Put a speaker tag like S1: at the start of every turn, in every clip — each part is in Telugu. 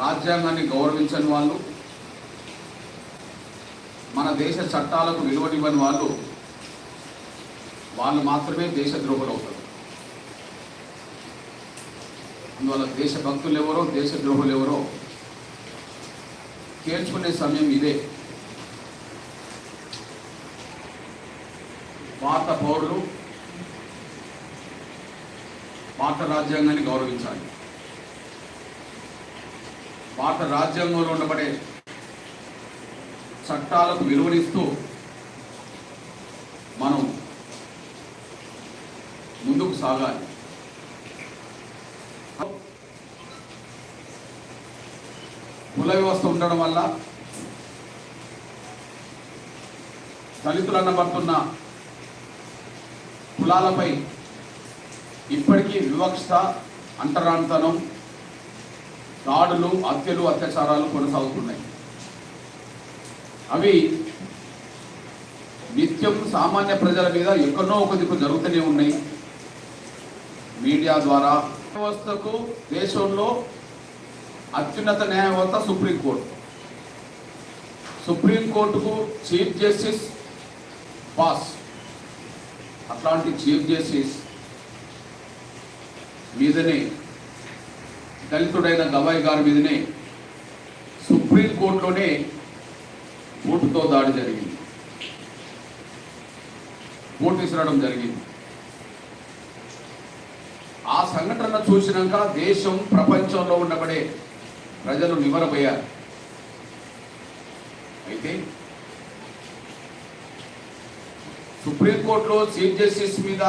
S1: రాజ్యాంగాన్ని గౌరవించని వాళ్ళు మన దేశ చట్టాలకు విలువనివ్వని వాళ్ళు వాళ్ళు మాత్రమే దేశద్రోహులు అవుతారు అందువల్ల దేశభక్తులు ఎవరో దేశద్రోహులు ఎవరో తేల్చుకునే సమయం ఇదే. పాత పౌరులు పాత రాజ్యాంగాన్ని గౌరవించాలి. భారత రాజ్యాంగంలో ఉండబడే చట్టాలకు విలువనిస్తూ మనం ముందుకు సాగాలి. కుల వ్యవస్థ ఉండడం వల్ల దళితులు అనబడుతున్న కులాలపై ఇప్పటికీ వివక్ష అంటరాంతనం దాడులు హత్యలు అత్యాచారాలు కొనసాగుతున్నాయి. అవి నిత్యం సామాన్య ప్రజల మీద ఎక్కడో ఒక దిక్కు జరుగుతూనే ఉన్నాయి. మీడియా ద్వారా వ్యవస్థకు దేశంలో అత్యున్నత న్యాయవ్యవస్థ సుప్రీంకోర్టు. సుప్రీంకోర్టుకు చీఫ్ జస్టిస్ పాస్. అట్లాంటి చీఫ్ జస్టిస్ మీదనే దళితుడైన గవాయి గారి మీదనే సుప్రీంకోర్టులోనే ఓటుతో దాడి జరిగింది. ఓటు విసరడం జరిగింది. ఆ సంఘటన చూసినాక దేశం ప్రపంచంలో ఉండబడే ప్రజలు నివరపోయారు అయితే సుప్రీంకోర్టులో చీఫ్ జస్టిస్ మీద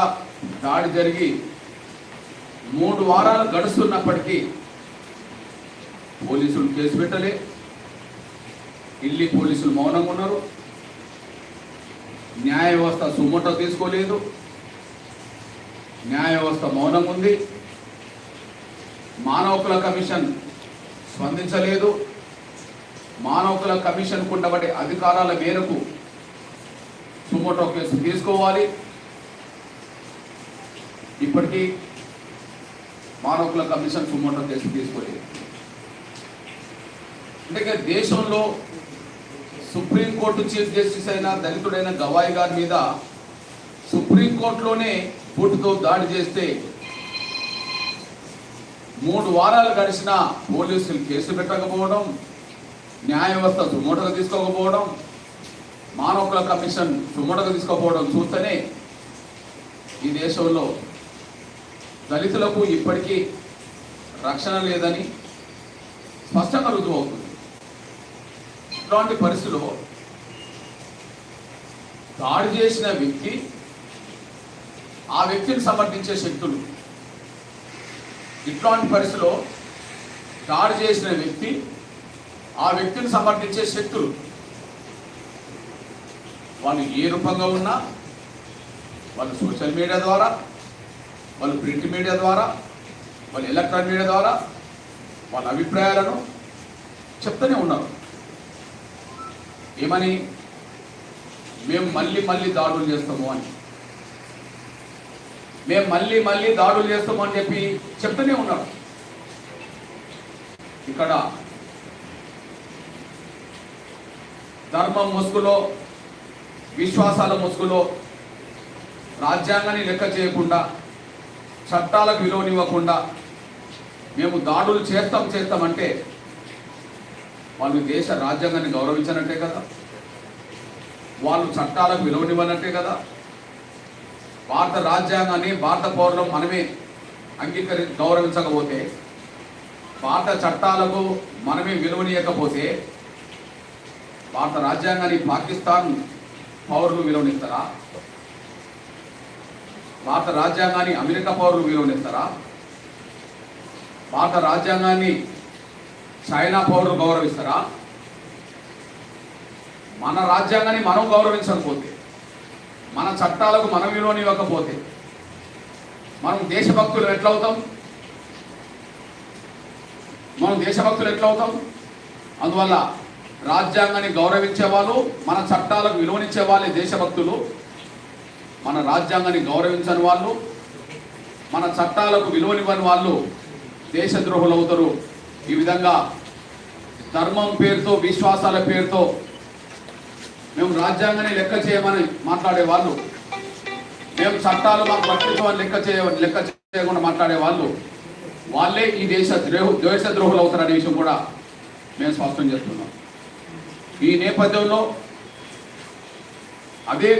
S1: దాడి జరిగి మూడు వారాలు గడుస్తున్నప్పటికీ పోలీసులు కేసు పెట్టలే. ఢిల్లీ పోలీసులు మౌనంగా ఉన్నారు. న్యాయ వ్యవస్థ సుమోట తీసుకోలేదు. న్యాయ వ్యవస్థ మౌనంగా ఉంది. మానవ హక్కుల కమిషన్ స్పందించలేదు. మానవ హక్కుల కమిషన్ ఉండబడే అధికారాల మేరకు సుమోటో కేసు తీసుకోవాలి. ఇప్పటికీ మానవ హక్కుల కమిషన్ సుమోటో కేసు తీసుకోలేదు. అంటే దేశంలో సుప్రీంకోర్టు చీఫ్ జస్టిస్ అయిన దళితుడైన గవాయి గారి మీద సుప్రీంకోర్టులోనే బూటుతో దాడి చేస్తే మూడు వారాలు గడిచిన పోలీసులు కేసు పెట్టకపోవడం న్యాయ వ్యవస్థ సుమోటగా తీసుకోకపోవడం మానవ హక్కుల కమిషన్ సుమోటగా తీసుకోకపోవడం చూస్తేనే ఈ దేశంలో దళితులకు ఇప్పటికీ రక్షణ లేదని స్పష్టంగా రుజువు అవుతుంది ఇట్లాంటి పరిస్థితిలో దాడి చేసిన వ్యక్తి ఆ వ్యక్తిని సమర్థించే శక్తులు. ఇట్లాంటి పరిస్థితిలో దాడి చేసిన వ్యక్తి ఆ వ్యక్తిని సమర్థించే శక్తులు. వాళ్ళు ఏ రూపంగా ఉన్నా వాళ్ళు సోషల్ మీడియా ద్వారా వాళ్ళు ప్రింట్ మీడియా ద్వారా వాళ్ళు ఎలక్ట్రానిక్ మీడియా ద్వారా వాళ్ళ అభిప్రాయాలను చెప్తూనే ఉన్నారు. ఏమని? మేము మళ్ళీ మళ్ళీ దాడులు చేస్తాము అని. మేము మళ్ళీ మళ్ళీ దాడులు చేస్తాము అని చెప్పి చెప్తూనే ఉన్నాడు. ఇక్కడ ధర్మం ముసుగులో విశ్వాసాల ముసుగులో రాజ్యాంగాన్ని లెక్క చేయకుండా చట్టాలకు విలువనివ్వకుండా మేము దాడులు చేస్తాం చేస్తామంటే వాళ్ళు దేశ రాజ్యాంగాన్ని గౌరవించనట్టే కదా? వాళ్ళు చట్టాలకు విలువనివ్వనట్టే కదా? భారత రాజ్యాంగాన్ని భారత పౌరులం మనమే అంగీకరి గౌరవించకపోతే భారత చట్టాలకు మనమే విలువనీయకపోతే భారత రాజ్యాంగాన్ని పాకిస్తాన్ పౌరులు విలువనిస్తారా? భారత రాజ్యాంగాన్ని అమెరికా పౌరులు విలువనిస్తారా? భారత రాజ్యాంగాన్ని చైనా పౌరులు గౌరవిస్తారా? మన రాజ్యాంగాన్ని మనం గౌరవించకపోతే మన చట్టాలకు మనం విలువనివ్వకపోతే మనం దేశభక్తులు ఎట్లవుతాం? మనం దేశభక్తులు ఎట్లవుతాం? అందువల్ల రాజ్యాంగాన్ని గౌరవించే వాళ్ళు మన చట్టాలకు విలువనిచ్చే వాళ్ళే దేశభక్తులు. మన రాజ్యాంగాన్ని గౌరవించని వాళ్ళు మన చట్టాలకు విలువనివ్వని వాళ్ళు దేశద్రోహులు అవుతారు ఈ విధంగా ధర్మం పేరుతో విశ్వాసాల పేరుతో మేము రాజ్యాంగాన్ని లెక్క చేయమని మాట్లాడే వాళ్ళు మేము చట్టాలు మాకు వర్తించమని లెక్క చేయ లెక్క చేయకుండా మాట్లాడే వాళ్ళు వాళ్ళే ఈ దేశ ద్రోహ దేశ ద్రోహులు అవుతారనే విషయం కూడా మేము స్పష్టం చేస్తున్నాం. ఈ నేపథ్యంలో అదే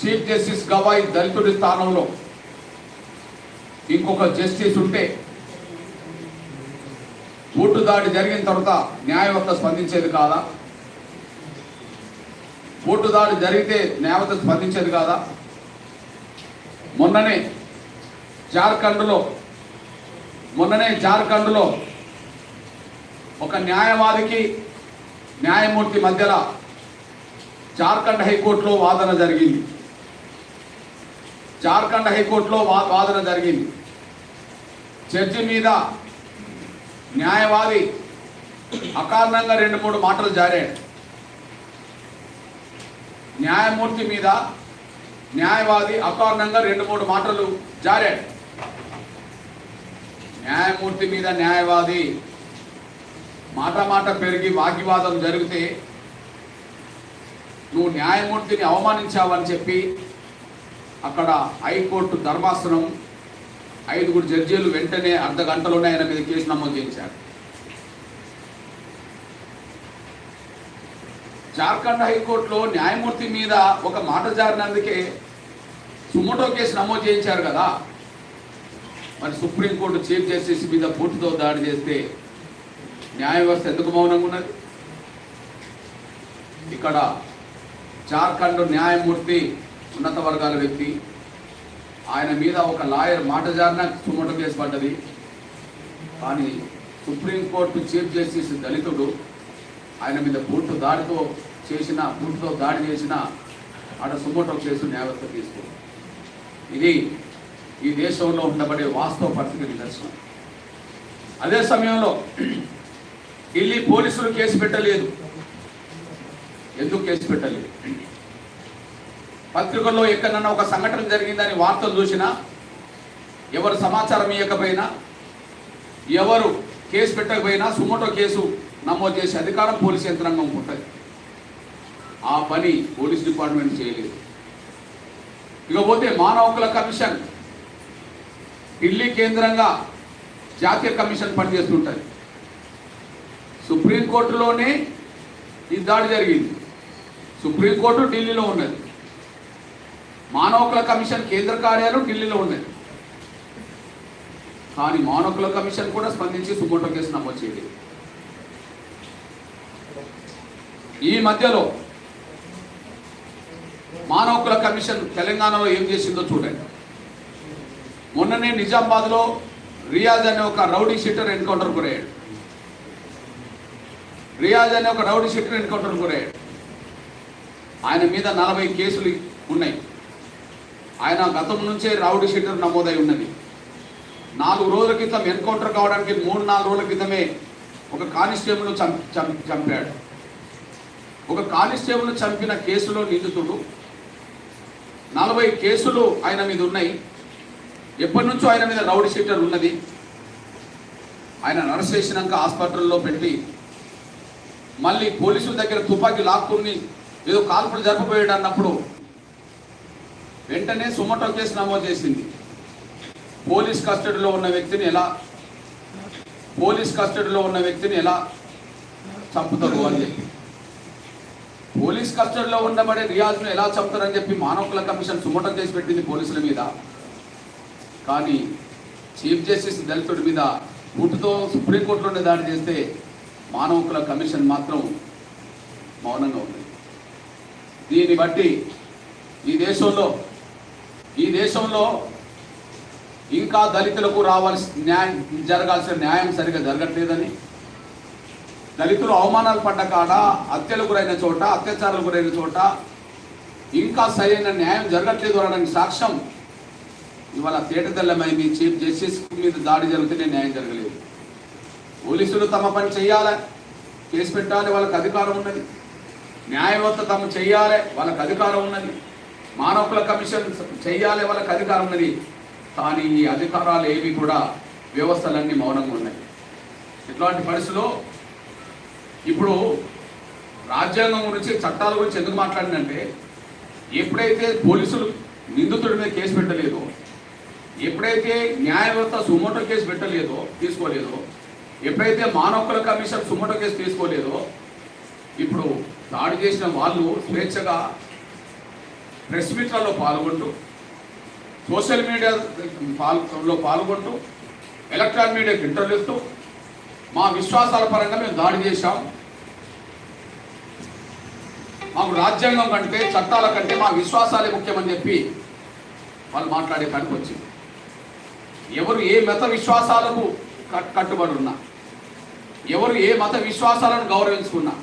S1: చీఫ్ జస్టిస్ గవాయ్ దళితుడి స్థానంలో ఇంకొక జస్టిస్ ఉంటే ఓటు దాడి జరిగిన తర్వాత న్యాయవ్యవస్థ స్పందించేది కాదా? ఓటు దాడి జరిగితే న్యాయవ్యవస్థ స్పందించేది కాదా? మొన్ననే జార్ఖండ్లో మొన్ననే జార్ఖండ్లో ఒక న్యాయవాదికి న్యాయమూర్తి మధ్యలో జార్ఖండ్ హైకోర్టులో వాదన జరిగింది. జార్ఖండ్ హైకోర్టులో వా- వాదన జరిగింది. జడ్జి మీద న్యాయవాది అకారణంగా రెండు మూడు మాటలు జారాడు న్యాయమూర్తి మీద న్యాయవాది అకారణంగా రెండు మూడు మాటలు జారాడు న్యాయమూర్తి మీద న్యాయవాది మాట మాట పెరిగి వాగ్వివాదం జరిగితే నువ్వు న్యాయమూర్తిని అవమానించావని చెప్పి అక్కడ హైకోర్టు ధర్మాసనం ఐదుగురు జడ్జీలు వెంటనే అర్ధ గంటలోనే ఆయన మీద కేసు నమోదు చేశారు. జార్ఖండ్ హైకోర్టులో న్యాయమూర్తి మీద ఒక మాట జారినందుకే సుమోటో కేసు నమోదు చేయించారు కదా. మరి సుప్రీంకోర్టు చీఫ్ జస్టిస్ మీద పూర్తితో దాడి చేస్తే న్యాయ వ్యవస్థ ఎందుకు మౌనంగా ఉన్నది? ఇక్కడ జార్ఖండ్ న్యాయమూర్తి ఉన్నత వర్గాల వ్యక్తి ఆయన మీద ఒక లాయర్ మాట జారిన సుమోటో కేసు పడ్డది కానీ సుప్రీంకోర్టు చీఫ్ జస్టిస్ దళితుడు ఆయన మీద బూట్టు దాడితో చేసిన పూర్తితో దాడి చేసిన ఆడ సుమోటో కేసు న్యాయవ్యవస్థ తీసుకుంది. ఇది ఈ దేశంలో ఉండబడే వాస్తవ పరిస్థితి నిదర్శనం. అదే సమయంలో ఢిల్లీ పోలీసులు కేసు పెట్టలేదు. ఎందుకు కేసు పెట్టలేదు? పత్రికల్లో ఎక్కడన్నా ఒక సంఘటన జరిగిందని వార్తలు చూసినా ఎవరు సమాచారం ఇవ్వకపోయినా ఎవరు కేసు పెట్టకపోయినా సుమోటో కేసు నమోదు చేసే అధికారం పోలీస్ యంత్రాంగం ఉంటుంది. ఆ పని పోలీస్ డిపార్ట్మెంట్ చేయలేదు. ఇకపోతే మానవ హక్కుల కమిషన్ ఢిల్లీ కేంద్రంగా జాతీయ కమిషన్ పనిచేస్తుంటుంది. సుప్రీంకోర్టులోనే ఈ దాడి జరిగింది. సుప్రీంకోర్టు ఢిల్లీలో ఉన్నది. మానవకుల కమిషన్ కేంద్ర కార్యాలయం ఢిల్లీలో ఉన్నది. కానీ మానవకుల కమిషన్ కూడా స్పందించి సుమోటో కేసు నమోదు చేయలేదు. ఈ మధ్యలో మానవకుల కమిషన్ తెలంగాణలో ఏం చేసిందో చూడండి. మొన్ననే నిజామాబాద్లో రియాజ్ అనే ఒక రౌడీ షీటర్ ఎన్కౌంటర్ గురయ్యాడు. రియాజ్ అనే ఒక రౌడీ షీటర్ ఎన్కౌంటర్ గురయ్యాడు. ఆయన మీద నలభై కేసులు ఉన్నాయి. ఆయన గతం నుంచే రౌడీ షీటర్ నమోదై ఉన్నది. నాలుగు రోజుల క్రితం ఎన్కౌంటర్ కావడానికి మూడు నాలుగు రోజుల క్రితమే ఒక కానిస్టేబుల్ను చంపాడు. ఒక కానిస్టేబుల్ను చంపిన కేసులో నిందితుడు. నలభై కేసులు ఆయన మీద ఉన్నాయి. ఎప్పటి నుంచో ఆయన మీద రౌడీ షీటర్ ఉన్నది. ఆయన అరెస్ట్ చేసినాక హాస్పిటల్లో పెట్టి మళ్ళీ పోలీసుల దగ్గర తుపాకీ లాక్కుని ఏదో కాల్పులు జరపబోయాడు అన్నప్పుడు వెంటనే సుమటో కేసు నమోదు చేసింది. పోలీస్ కస్టడీలో ఉన్న వ్యక్తిని ఎలా పోలీస్ కస్టడీలో ఉన్న వ్యక్తిని ఎలా చంపుతారు అని చెప్పి. పోలీస్ కస్టడీలో ఉండబడే రియాజ్ను ఎలా చంపుతారని చెప్పి మానవకుల కమిషన్ సుమటం చేసి పెట్టింది పోలీసుల మీద. కానీ చీఫ్ జస్టిస్ దళితుడి మీద పూర్తితో సుప్రీంకోర్టులోనే దాడి చేస్తే మానవ హక్కుల కమిషన్ మాత్రం మౌనంగా ఉంది. దీన్ని బట్టి ఈ దేశంలో ఈ దేశంలో ఇంకా దళితులకు రావాల్సిన న్యాయం జరగాల్సిన న్యాయం సరిగా జరగట్లేదని దళితులు అవమానాలు పడ్డ కాడ హత్యలు గురైన చోట అత్యాచారాలు గురైన చోట ఇంకా సరైన న్యాయం జరగట్లేదు అనడానికి సాక్ష్యం ఇవాళ తేటతెల్లమైంది చీఫ్ జస్టిస్ మీద దాడి జరిగితేనే న్యాయం జరగలేదు. పోలీసులు తమ పని చేయాలి కేసు పెట్టాలి వాళ్ళకి అధికారం ఉన్నది. న్యాయ తమ చెయ్యాలి వాళ్ళకి అధికారం ఉన్నది. మానవుల కమిషన్ చేయాలి వాళ్ళకి అధికారం ఉన్నది. కానీ ఈ అధికారాలు ఏవి కూడా వ్యవస్థలన్నీ మౌనంగా ఉన్నాయి. ఇట్లాంటి పరిస్థితిలో ఇప్పుడు రాజ్యాంగం గురించి చట్టాల గురించి ఎందుకు మాట్లాడినంటే ఎప్పుడైతే పోలీసులు నిందితుడి మీద కేసు పెట్టలేదో ఎప్పుడైతే న్యాయ వ్యవస్థ సుమోటో కేసు పెట్టలేదో తీసుకోలేదో ఎప్పుడైతే మానవ హక్కుల కమిషన్ సుమోటో కేసు తీసుకోలేదో ఇప్పుడు దాడి చేసిన వాళ్ళు స్వేచ్ఛగా ప్రెస్ మీట్లలో పాల్గొంటూ సోషల్ మీడియా పాల్గొంటూ ఎలక్ట్రానిక్ మీడియాకి ఇంటర్వ్యూ ఇస్తూ మా విశ్వాసాల పరంగా మేము దాడి చేశాం. మాకు రాజ్యాంగం కంటే చట్టాల కంటే మా విశ్వాసాలే ముఖ్యమని చెప్పి వాళ్ళు మాట్లాడే కాడికి వచ్చింది. ఎవరు ఏ మత విశ్వాసాలకు కట్టుబడి ఉన్నా ఎవరు ఏ మత విశ్వాసాలను గౌరవించుకున్నా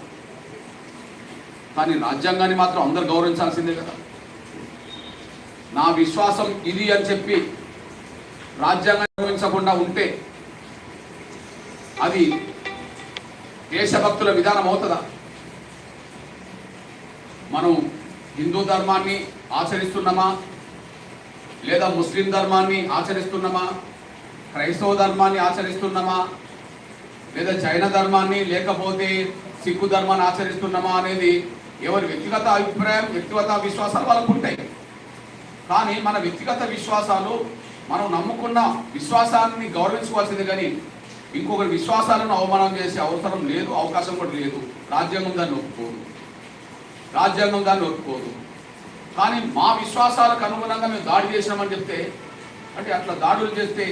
S1: కానీ రాజ్యాంగాన్ని మాత్రం అందరు గౌరవించాల్సిందే కదా. నా విశ్వాసం ఇది అని చెప్పి రాజ్యాంగం నిర్వహించకుండా ఉంటే అది దేశభక్తుల విధానం అవుతుందా? మనం హిందూ ధర్మాన్ని ఆచరిస్తున్నామా? లేదా ముస్లిం ధర్మాన్ని ఆచరిస్తున్నామా? క్రైస్తవ ధర్మాన్ని ఆచరిస్తున్నామా? లేదా జైన ధర్మాన్ని లేకపోతే సిక్కు ధర్మాన్ని ఆచరిస్తున్నామా అనేది ఎవరి వ్యక్తిగత అభిప్రాయం వ్యక్తిగత విశ్వాసాలు వాళ్ళకు ఉంటాయి. కానీ మన వ్యక్తిగత విశ్వాసాలు మనం నమ్ముకున్న విశ్వాసాన్ని గౌరవించుకోవాల్సింది కానీ ఇంకొకరి విశ్వాసాలను అవమానం చేసే అవసరం లేదు అవకాశం కూడా లేదు. రాజ్యాంగం దాన్ని ఒప్పుకోదు. రాజ్యాంగం దాన్ని ఒప్పుకోదు. కానీ మా విశ్వాసాలకు అనుగుణంగా మేము దాడి చేసినామని చెప్తే అంటే అట్లా దాడులు చేస్తే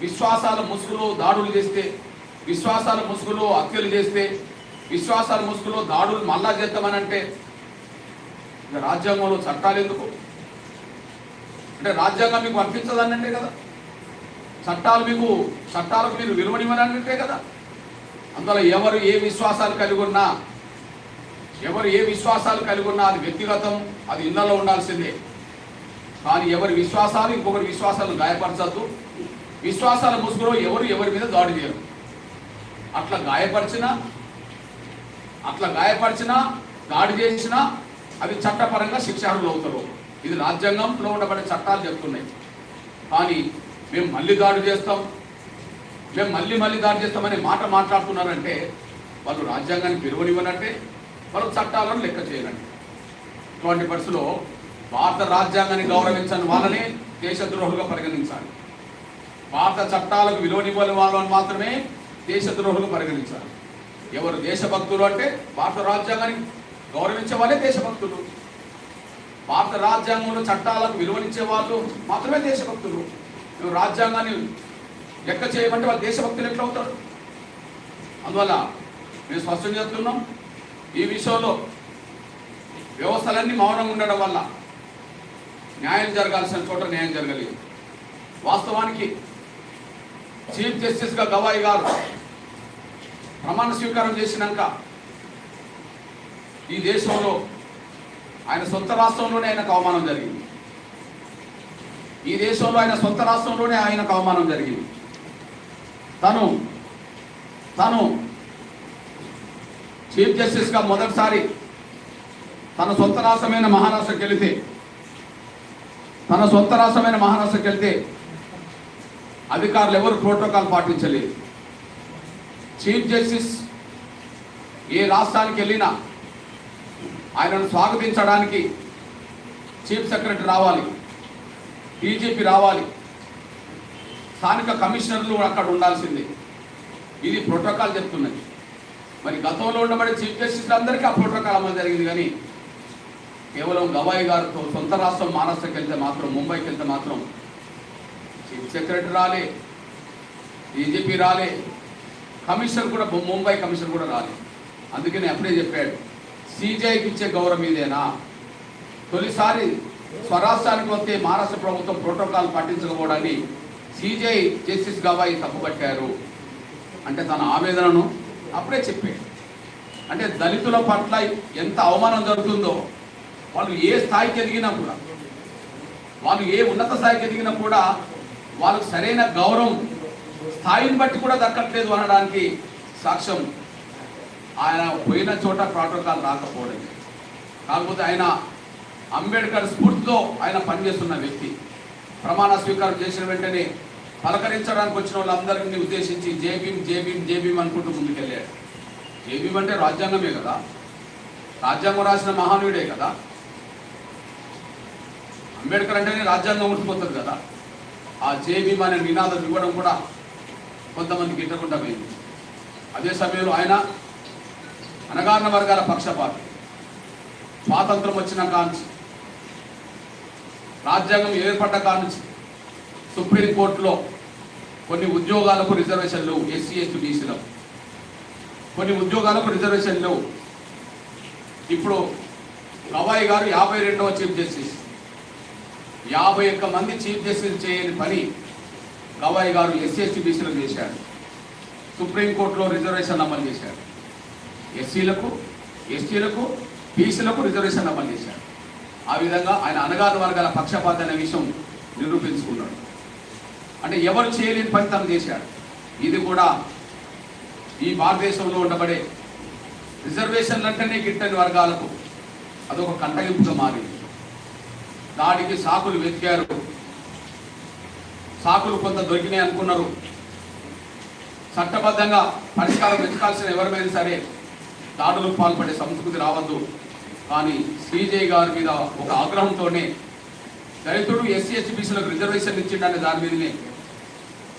S1: విశ్వాసాల ముసుగులో దాడులు చేస్తే విశ్వాసాల ముసుగులో హత్యలు చేస్తే విశ్వాసాల ముసుగులో దాడులు మళ్ళా చేద్దామని అంటే రాజ్యాంగంలో చట్టాలు ఎందుకు? అంటే రాజ్యాంగం మీకు వర్తించదని కదా. చట్టాలు మీకు చట్టాలకు మీరు విలువనివ్వనంటే కదా. అందువల్ల ఎవరు ఏ విశ్వాసాలు కలిగి ఉన్నా ఎవరు ఏ విశ్వాసాలు కలిగి ఉన్నా అది వ్యక్తిగతం అది ఇళ్ళలో ఉండాల్సిందే. కానీ ఎవరి విశ్వాసాలు ఇంకొకరి విశ్వాసాలను గాయపరచద్దు. విశ్వాసాల ముసుగులో ఎవరు ఎవరి మీద దాడి చేయరు. అట్లా గాయపరిచినా అట్లా గాయపరిచినా దాడి చేసినా అవి చట్టపరంగా శిక్షార్హులు అవుతారు ఇది రాజ్యాంగంలో ఉండబడే చట్టాలు చెప్తున్నాయి. కానీ మేము మళ్ళీ దాడి చేస్తాం. మేము మళ్ళీ మళ్ళీ దాడి చేస్తామనే మాట మాట్లాడుతున్నారంటే వాళ్ళు రాజ్యాంగానికి విలువనివ్వనంటే వాళ్ళు చట్టాలను లెక్క చేయనండి ఇటువంటి పరిస్థితిలో భారత రాజ్యాంగాన్ని గౌరవించని వాళ్ళని దేశద్రోహులుగా పరిగణించాలి. భారత చట్టాలకు విలువనివ్వని వాళ్ళని మాత్రమే దేశద్రోహులుగా పరిగణించాలి. ఎవరు దేశభక్తులు అంటే భారత రాజ్యాంగాన్ని గౌరవించే వాళ్ళే దేశభక్తులు. భారత రాజ్యాంగంలో చట్టాలకు విలువనిచ్చే వాళ్ళు మాత్రమే దేశభక్తులు. నువ్వు రాజ్యాంగాన్ని లెక్క చేయమంటే వాళ్ళు దేశభక్తులు ఎట్లా అవుతారు? అందువల్ల మేము స్పష్టం చేస్తున్నాం ఈ విషయంలో వ్యవస్థలన్నీ మౌనంగా ఉండడం వల్ల న్యాయం జరగాల్సిన చోట న్యాయం జరగలేదు. వాస్తవానికి చీఫ్ జస్టిస్గా గవాయి గారు ప్రమాణ స్వీకారం చేసినాక ఈ దేశంలో ఆయన సొంత రాష్ట్రంలోనే ఆయనకు అవమానం జరిగింది. ఈ దేశంలో ఆయన సొంత రాష్ట్రంలోనే ఆయనకు అవమానం జరిగింది. తను తను చీఫ్ జస్టిస్గా మొదటిసారి తన సొంత రాష్ట్రమైన మహారాష్ట్రకి వెళితే తన సొంత రాష్ట్రమైన మహారాష్ట్రకి వెళ్తే అధికారులు ఎవరు ప్రోటోకాల్ పాటించలేదు. చీఫ్ జస్టిస్ ఏ రాష్ట్రానికి వెళ్ళినా ఆయనను స్వాగతించడానికి చీఫ్ సెక్రటరీ రావాలి డీజీపీ రావాలి. స్థానిక కమిషనర్లు అక్కడ ఉండాల్సిందే. ఇది ప్రోటోకాల్ చెప్తున్నది. మరి గతంలో ఉండబడే చీఫ్ జస్టిస్ అందరికీ ఆ ప్రోటోకాల్ అమలు జరిగింది కానీ కేవలం గవాయి గారితో సొంత రాష్ట్రం మహారాష్ట్రకి వెళ్తే మాత్రం ముంబైకి వెళ్తే మాత్రం చీఫ్ సెక్రటరీ రాలే డీజీపీ రాలే కమిషనర్ కూడా ముంబై కమిషనర్ కూడా రాలే. అందుకని అప్పుడే చెప్పాడు సీజీఐకి ఇచ్చే గౌరవం ఇదేనా? తొలిసారి స్వరాష్ట్రానికి వస్తే మహారాష్ట్ర ప్రభుత్వం ప్రోటోకాల్ పాటించకపోవడాన్ని సీజీఐ జస్టిస్ గవాయి తప్పుపట్టారు. అంటే తన ఆవేదనను అప్పుడే చెప్పాడు. అంటే దళితుల పట్ల ఎంత అవమానం జరుగుతుందో వాళ్ళు ఏ స్థాయికి ఎదిగినా కూడా వాళ్ళు ఏ ఉన్నత స్థాయికి ఎదిగినా కూడా వాళ్ళకు సరైన గౌరవం స్థాయిని బట్టి కూడా దక్కట్లేదు అనడానికి సాక్ష్యం ఆయన పోయిన చోట ప్రోటోకాల్ రాకపోవడం. కాకపోతే ఆయన అంబేద్కర్ స్ఫూర్తితో ఆయన పనిచేస్తున్న వ్యక్తి. ప్రమాణ స్వీకారం చేసిన వెంటనే పలకరించడానికి వచ్చిన వాళ్ళందరినీ ఉద్దేశించి జేబీం జేబీం జేబీం అనుకుంటూ ముందుకెళ్ళాడు. జేబీ అంటే రాజ్యాంగమే కదా? రాజ్యాంగం రాసిన మహానుయుడే కదా? అంబేద్కర్ అంటేనే రాజ్యాంగం ఉండిపోతుంది కదా? ఆ జేబీ అనే నినాదం ఇవ్వడం కూడా కొంతమంది గిట్టకుండా పోయింది. అదే సమయంలో ఆయన అనగారిన వర్గాల పక్షపాతి. స్వాతంత్రం వచ్చిన కాంచి రాజ్యాంగం ఏర్పడ్డ కాంచి సుప్రీంకోర్టులో కొన్ని ఉద్యోగాలకు రిజర్వేషన్లు ఎస్సీ ఎస్టీ బీసీలకు. కొన్ని ఉద్యోగాలకు రిజర్వేషన్లు ఇప్పుడు గవాయి గారు యాభై రెండవ చీఫ్ జస్టిస్. యాభై ఒక్క మంది చీఫ్ జస్టిస్ చేయని పని గవాయి గారు ఎస్సీ ఎస్టీ బీసీలకు చేశారు. సుప్రీంకోర్టులో రిజర్వేషన్ అమలు చేశారు. ఎస్సీలకు ఎస్టీలకు బీసీలకు రిజర్వేషన్ అమలు చేశారు. ఆ విధంగా ఆయన అనగాన వర్గాల పక్షపాత అనే విషయం నిరూపించుకున్నాడు. అంటే ఎవరు చేయలేని పని తను చేశాడు. ఇది కూడా ఈ భారతదేశంలో ఉండబడే రిజర్వేషన్లు అంటేనే గిట్టని వర్గాలకు అదొక కంటగింపుగా మారింది. దానికి సాకులు వెతికారు. సాకులు కొంత దొరికినాయి అనుకున్నారు. చట్టబద్ధంగా పరిష్కారం వెతకాల్సిన ఎవరిమైనా సరే దాడులకు పాల్పడే సంస్కృతి రావద్దు. కానీ శ్రీజయ్ గారి మీద ఒక ఆగ్రహంతోనే దళితుడు ఎస్సీ ఎస్టీ బీసీలకు రిజర్వేషన్ ఇచ్చిండనే దాని మీదనే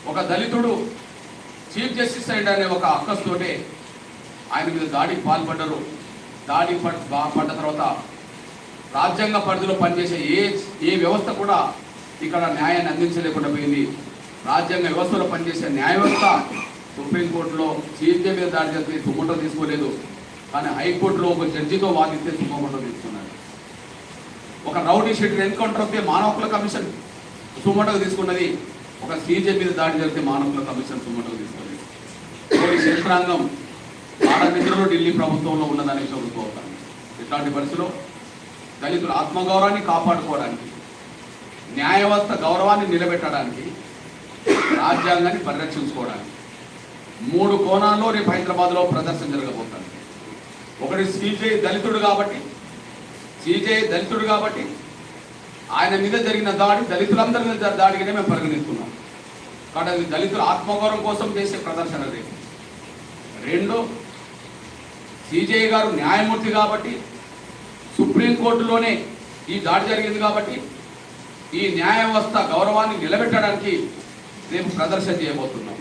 S1: ఒక దళితుడు చీఫ్ జస్టిస్ అనే ఒక అక్కస్తోటే ఆయన మీద దాడికి పాల్పడ్డరు. దాడి పడ్- పడ్డ తర్వాత రాజ్యాంగ పరిధిలో పనిచేసే ఏ ఏ వ్యవస్థ కూడా ఇక్కడ న్యాయాన్ని అందించలేకుండా పోయింది. రాజ్యాంగ వ్యవస్థలో పనిచేసే న్యాయ వ్యవస్థ సుప్రీంకోర్టులో చీఫ్ మీద దాడి జరిపి సుమోటో తీసుకోలేదు. కానీ హైకోర్టులో ఒక జడ్జితో వాదిస్తే సుమోటో తీసుకున్నారు. ఒక రౌడీ షెడ్యూల్ ఎన్కౌంటర్ అయితే మానవ హక్కుల కమిషన్ సుమోటో తీసుకున్నది. ఒక సీజే మీద దాడి జరిగితే మానవ హక్కుల కమిషన్ సుమోటో తీసుకున్నది. పోలీస్ యంత్రాంగం ఆడ నిధులు ఢిల్లీ ప్రభుత్వంలో ఉన్నదని చెబుతూ ఇట్లాంటి పరిస్థితిలో దళితుల ఆత్మగౌరవాన్ని కాపాడుకోవడానికి న్యాయ గౌరవాన్ని నిలబెట్టడానికి రాజ్యాంగాన్ని పరిరక్షించుకోవడానికి మూడు కోణాల్లో రేపు హైదరాబాద్లో ప్రదర్శన జరగబోతుంది. ఒకటి సీజే దళితుడు కాబట్టి సీజే దళితుడు కాబట్టి ఆయన మీద జరిగిన దాడి దళితులందరి మీద దాడిగానే మేము పరిగణిస్తున్నాం. కాబట్టి అది దళితుల ఆత్మగౌరవం కోసం చేసే ప్రదర్శన రేపు రెండు సిజేఐ గారు న్యాయమూర్తి కాబట్టి సుప్రీంకోర్టులోనే ఈ దాడి జరిగింది కాబట్టి ఈ న్యాయ వ్యవస్థ గౌరవాన్ని నిలబెట్టడానికి రేపు ప్రదర్శన చేయబోతున్నాం.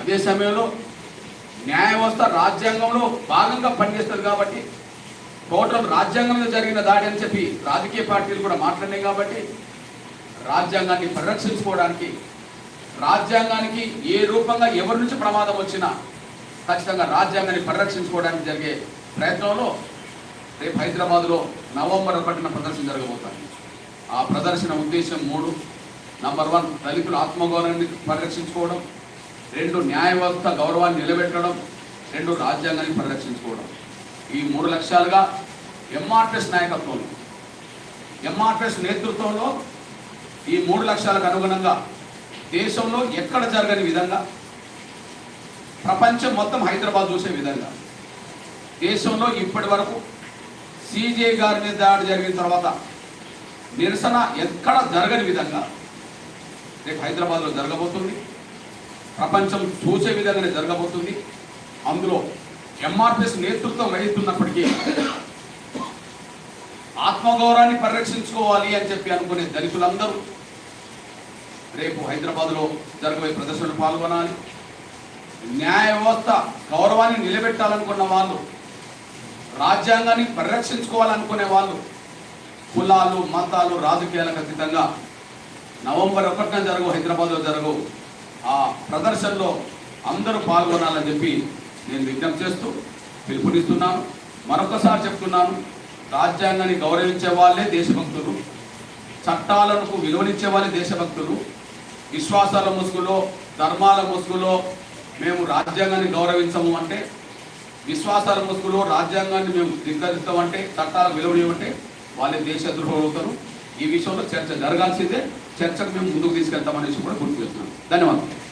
S1: అదే సమయంలో న్యాయ వ్యవస్థ రాజ్యాంగంలో భాగంగా పనిచేస్తుంది కాబట్టి టోటల్ రాజ్యాంగంలో జరిగిన దాడి అని చెప్పి రాజకీయ పార్టీలు కూడా మాట్లాడినాయి కాబట్టి రాజ్యాంగాన్ని పరిరక్షించుకోవడానికి రాజ్యాంగానికి ఏ రూపంగా ఎవరి నుంచి ప్రమాదం వచ్చినా ఖచ్చితంగా రాజ్యాంగాన్ని పరిరక్షించుకోవడానికి జరిగే ప్రయత్నంలో రేపు హైదరాబాద్లో నవంబర్ ఒకటిన ప్రదర్శన జరగబోతుంది. ఆ ప్రదర్శన ఉద్దేశం మూడు. నంబర్ వన్ దళితుల ఆత్మగౌరవాన్ని పరిరక్షించుకోవడం. రెండు న్యాయ వ్యవస్థ గౌరవాన్ని నిలబెట్టడం రెండు రాజ్యాంగాన్ని పరిరక్షించుకోవడం. ఈ మూడు లక్ష్యాలుగా ఎంఆర్పిఎస్ నాయకత్వంలో ఎంఆర్పిఎస్ నేతృత్వంలో ఈ మూడు లక్ష్యాలకు అనుగుణంగా దేశంలో ఎక్కడ జరగని విధంగా ప్రపంచం మొత్తం హైదరాబాద్ చూసే విధంగా దేశంలో ఇప్పటి వరకు సిజే గారి మీద దాడి జరిగిన తర్వాత నిరసన ఎక్కడ జరగని విధంగా రేపు హైదరాబాద్లో జరగబోతుంది. ప్రపంచం చూసే విధంగానే జరగబోతుంది. అందులో ఎంఆర్పిఎస్ నేతృత్వం వహిస్తున్నప్పటికీ ఆత్మగౌరవాన్ని పరిరక్షించుకోవాలి అని చెప్పి అనుకునే దళితులందరూ రేపు హైదరాబాద్లో జరగబోయే ప్రదర్శనలు పాల్గొనాలి. న్యాయ వ్యవస్థ గౌరవాన్ని నిలబెట్టాలనుకున్న వాళ్ళు రాజ్యాంగాన్ని పరిరక్షించుకోవాలనుకునే వాళ్ళు కులాలు మతాలు రాజకీయాలకు అతీతంగా నవంబర్ ఒకటిన జరగవు హైదరాబాద్లో జరగవు ఆ ప్రదర్శనలో అందరూ పాల్గొనాలని చెప్పి నేను విజ్ఞప్తి చేస్తూ పిలుపునిస్తున్నాను. మరొకసారి చెప్తున్నాను రాజ్యాంగాన్ని గౌరవించే వాళ్ళే దేశభక్తులు చట్టాలకు విలువనిచ్చే వాళ్ళే దేశభక్తులు విశ్వాసాల ముసుగులో ధర్మాల ముసుగులో మేము రాజ్యాంగాన్ని గౌరవించము అంటే విశ్వాసాల ముసుగులో రాజ్యాంగాన్ని మేము ధిక్కరిస్తామంటే చట్టాలకు విలువనివ్వంటే వాళ్ళే దేశద్రోహులు అవుతారు ఈ విషయంలో చర్చ జరగాల్సిందే. చర్చకు మేము ముందుకు తీసుకెళ్తామనేసి కూడా గుర్తు చేస్తున్నాను ధన్యవాదాలు.